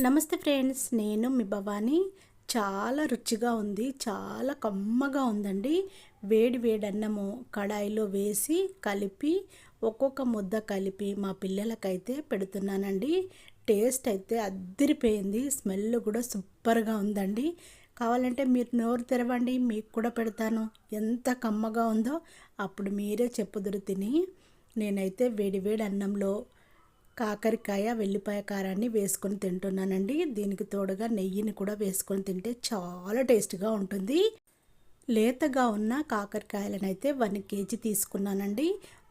నమస్తే ఫ్రెండ్స్ నేను మీ భవాని. చాలా రుచిగా ఉంది చాలా కమ్మగా ఉందండి. వేడి వేడి అన్నము కడాయిలో వేసి కలిపి ఒక్కొక్క ముద్ద కలిపి మా పిల్లలకైతే పెడుతున్నానండి. టేస్ట్ అయితే అద్దరిపోయింది స్మెల్ కూడా సూపర్గా ఉందండి. కావాలంటే మీరు నోరు తెరవండి మీకు కూడా పెడతాను. ఎంత కమ్మగా ఉందో అప్పుడు మీరే చెప్పుదురు తిని. నేనైతే వేడి వేడి అన్నంలో కాకరకాయ వెల్లిపాయ కారాన్ని వేసుకొని తింటున్నానండి. దీనికి తోడుగా నెయ్యిని కూడా వేసుకొని తింటే చాలా టేస్ట్గా ఉంటుంది. లేతగా ఉన్న కాకరకాయలను అయితే వన్ కేజీ తీసుకున్నానండి.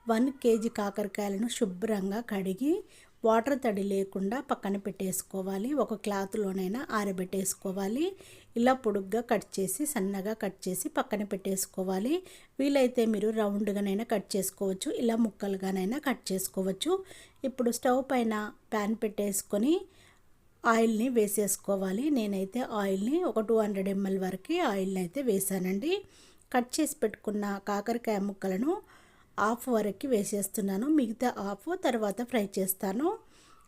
వన్ కేజీ కాకరకాయలను శుభ్రంగా కడిగి వాటర్ తడి లేకుండా పక్కన పెట్టేసుకోవాలి. ఒక క్లాత్లోనైనా ఆరబెట్టేసుకోవాలి. ఇలా పొడుగ్గా కట్ చేసి సన్నగా కట్ చేసి పక్కన పెట్టేసుకోవాలి. వీలైతే మీరు రౌండ్గానైనా కట్ చేసుకోవచ్చు. ఇలా ముక్కలుగానైనా కట్ చేసుకోవచ్చు. ఇప్పుడు స్టవ్ పైన ప్యాన్ పెట్టేసుకొని ఆయిల్ని వేసేసుకోవాలి. నేనైతే ఆయిల్ని ఒక టూ హండ్రెడ్ ఎంఎల్ వరకు ఆయిల్ని అయితే వేసానండి. కట్ చేసి పెట్టుకున్న కాకరకాయ ముక్కలను హాఫ్ వరకు వేసేస్తున్నాను. మిగతా హాఫ్ తర్వాత ఫ్రై చేస్తాను.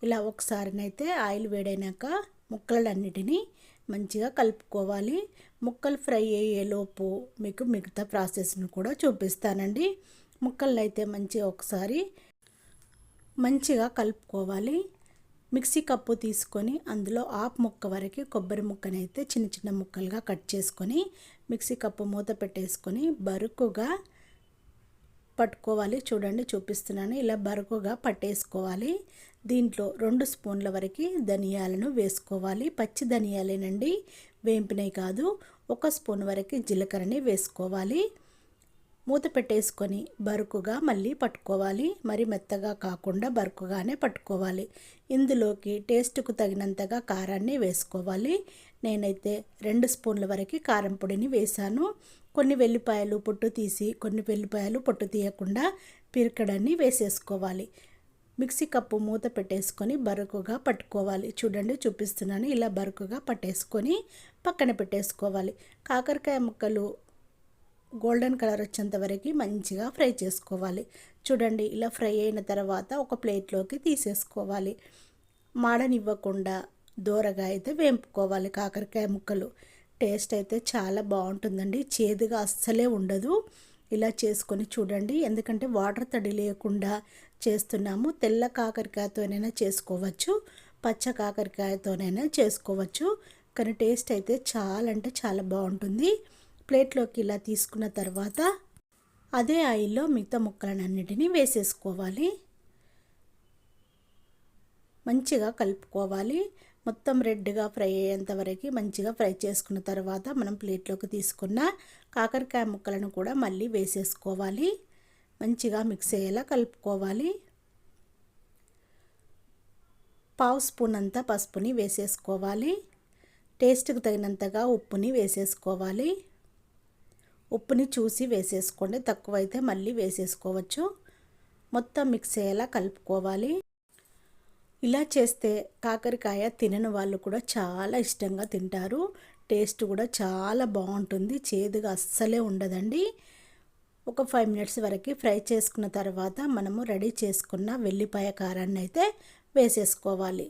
ఇలా ఒకసారినైతే ఆయిల్ వేడైనాక ముక్కలన్నిటినీ మంచిగా కలుపుకోవాలి. ముక్కలు ఫ్రై అయ్యేలోపు మీకు మిగతా ప్రాసెస్ను కూడా చూపిస్తానండి. ముక్కలు అయితే మంచిగా ఒకసారి మంచిగా కలుపుకోవాలి. మిక్సీ కప్పు తీసుకొని అందులో ఆఫ్ ముక్క వరకు కొబ్బరి ముక్కనైతే చిన్న చిన్న ముక్కలుగా కట్ చేసుకొని మిక్సీ కప్పు మూత పెట్టేసుకొని బరుకుగా పట్టుకోవాలి. చూడండి చూపిస్తున్నాను. ఇలా బరుకుగా పట్టేసుకోవాలి. దీంట్లో రెండు స్పూన్ల వరకు ధనియాలను వేసుకోవాలి. పచ్చి ధనియాలేనండి వేంపినవి కాదు. ఒక స్పూన్ వరకు జీలకర్రని వేసుకోవాలి. మూత పెట్టేసుకొని బరుకుగా మళ్ళీ పట్టుకోవాలి. మరి మెత్తగా కాకుండా బరుకుగానే పట్టుకోవాలి. ఇందులోకి టేస్ట్కు తగినంతగా కారాన్ని వేసుకోవాలి. నేనైతే రెండు స్పూన్ల వరకు కారం పొడిని వేశాను. కొన్ని వెల్లిపాయలు పొట్టు తీసి కొన్ని వెల్లిపాయలు పొట్టు తీయకుండా పిరకడాన్ని వేసేసుకోవాలి. మిక్సీ కప్పు మూత పెట్టేసుకొని బరుకుగా పట్టుకోవాలి. చూడండి చూపిస్తున్నాను. ఇలా బరుకుగా పట్టేసుకొని పక్కన పెట్టేసుకోవాలి. కాకరకాయ ముక్కలు గోల్డెన్ కలర్ వచ్చేంత వరకు మంచిగా ఫ్రై చేసుకోవాలి. చూడండి ఇలా ఫ్రై అయిన తర్వాత ఒక ప్లేట్లోకి తీసేసుకోవాలి. మాడనివ్వకుండా దూరగా అయితే వేంపుకోవాలి కాకరకాయ ముక్కలు. టేస్ట్ అయితే చాలా బాగుంటుందండి. చేదుగా అస్సలే ఉండదు. ఇలా చేసుకొని చూడండి. ఎందుకంటే వాటర్ తడి లేకుండా చేస్తున్నాము. తెల్ల కాకరకాయతోనైనా చేసుకోవచ్చు. పచ్చ కాకరకాయతోనైనా చేసుకోవచ్చు. కానీ టేస్ట్ అయితే చాలా అంటే చాలా బాగుంటుంది. ప్లేట్లోకి ఇలా తీసుకున్న తర్వాత అదే ఆయిల్లో మిగతా ముక్కలన్నిటినీ వేసేసుకోవాలి. మంచిగా కలుపుకోవాలి. మొత్తం రెడ్గా ఫ్రై అయ్యేంత వరకు మంచిగా ఫ్రై చేసుకున్న తర్వాత మనం ప్లేట్లోకి తీసుకున్న కాకరకాయ ముక్కలను కూడా మళ్ళీ వేసేసుకోవాలి. మంచిగా మిక్స్ అయ్యేలా కలుపుకోవాలి. పావు స్పూన్ అంతా పసుపుని వేసేసుకోవాలి. టేస్ట్కి తగినంతగా ఉప్పుని వేసేసుకోవాలి. ఉప్పుని చూసి వేసేసుకోండి. తక్కువైతే మళ్ళీ వేసేసుకోవచ్చు. మొత్తం మిక్స్ అయ్యేలా కలుపుకోవాలి. ఇలా చేస్తే కాకరకాయ తినని వాళ్ళు కూడా చాలా ఇష్టంగా తింటారు. టేస్ట్ కూడా చాలా బాగుంటుంది. చేదుగా అస్సలే ఉండదండి. ఒక ఫైవ్ మినిట్స్ వరకు ఫ్రై చేసుకున్న తర్వాత మనము రెడీ చేసుకున్న వెల్లిపాయ కారాన్ని అయితే వేసేసుకోవాలి.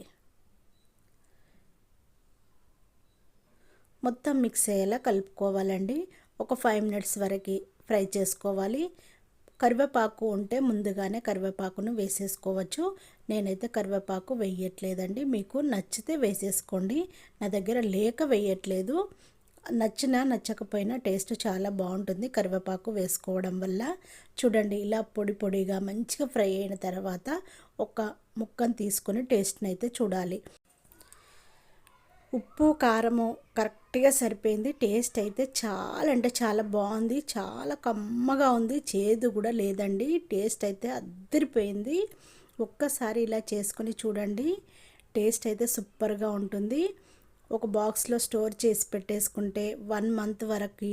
మొత్తం మిక్స్ అయ్యేలా కలుపుకోవాలండి. ఒక ఫైవ్ మినిట్స్ వరకు ఫ్రై చేసుకోవాలి. కరివేపాకు ఉంటే ముందుగానే కరివేపాకును వేసేసుకోవచ్చు. నేనైతే కరివేపాకు వేయట్లేదండి. మీకు నచ్చితే వేసేసుకోండి. నా దగ్గర లేక వేయట్లేదు. నచ్చినా నచ్చకపోయినా టేస్ట్ చాలా బాగుంటుంది కరివేపాకు వేసుకోవడం వల్ల. చూడండి ఇలా పొడి పొడిగా మంచిగా ఫ్రై అయిన తర్వాత ఒక ముక్కను తీసుకొని టేస్ట్ని అయితే చూడాలి. ఉప్పు కారము కరెక్ట్ కరెక్ట్గా సరిపోయింది. టేస్ట్ అయితే చాలా అంటే చాలా బాగుంది. చాలా కమ్మగా ఉంది. చేదు కూడా లేదండి. టేస్ట్ అయితే అద్దరిపోయింది ఒక్కసారి ఇలా చేసుకొని చూడండి. టేస్ట్ అయితే సూపర్గా ఉంటుంది. ఒక బాక్స్లో స్టోర్ చేసి పెట్టేసుకుంటే వన్ మంత్ వరకు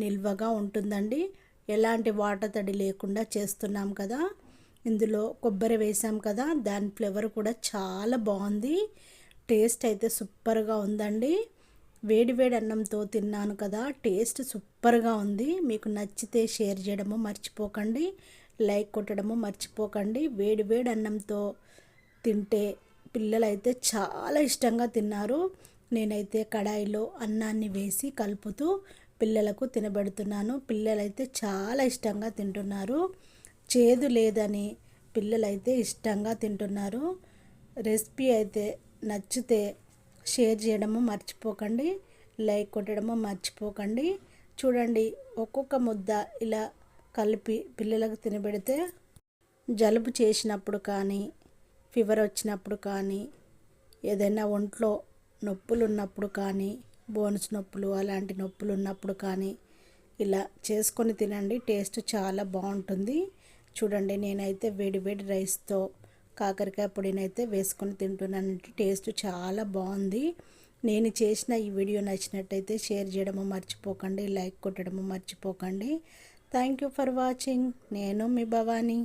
నిల్వగా ఉంటుందండి. ఎలాంటి వాటర్ తడి లేకుండా చేస్తున్నాం కదా. ఇందులో కొబ్బరి వేసాం కదా. దాని ఫ్లేవర్ కూడా చాలా బాగుంది. టేస్ట్ అయితే సూపర్గా ఉందండి. వేడి వేడి అన్నంతో తిన్నాను కదా. టేస్ట్ సూపర్గా ఉంది. మీకు నచ్చితే షేర్ చేయడము మర్చిపోకండి. లైక్ కొట్టడము మర్చిపోకండి. వేడి వేడి అన్నంతో తింటే పిల్లలైతే చాలా ఇష్టంగా తిన్నారు. నేనైతే కడాయిలో అన్నాన్ని వేసి కలుపుతూ పిల్లలకు తినబెడుతున్నాను. పిల్లలైతే చాలా ఇష్టంగా తింటున్నారు. చేదు లేదని పిల్లలైతే ఇష్టంగా తింటున్నారు. రెసిపీ అయితే నచ్చితే షేర్ చేయడము మర్చిపోకండి లైక్ కొట్టడము మర్చిపోకండి. చూడండి ఒక్కొక్క ముద్ద ఇలా కలిపి పిల్లలకు తినబెడితే జలుబు చేసినప్పుడు కానీ ఫీవర్ వచ్చినప్పుడు కానీ ఏదైనా ఒంట్లో నొప్పులు ఉన్నప్పుడు కానీ బోన్స్ నొప్పులు అలాంటి నొప్పులు ఉన్నప్పుడు కానీ ఇలా చేసుకొని తినండి టేస్ట్ చాలా బాగుంటుంది. చూడండి నేనైతే వేడి వేడి రైస్తో కాకరకాయ పొడినైతే వేసుకొని తింటున్నాను టేస్ట్ చాలా బాగుంది. నేను చేసిన ఈ వీడియో నచ్చినట్టయితే షేర్ చేయడము మర్చిపోకండి. లైక్ కొట్టడము మర్చిపోకండి. Thank you for watching. నేను మీ భవానీ.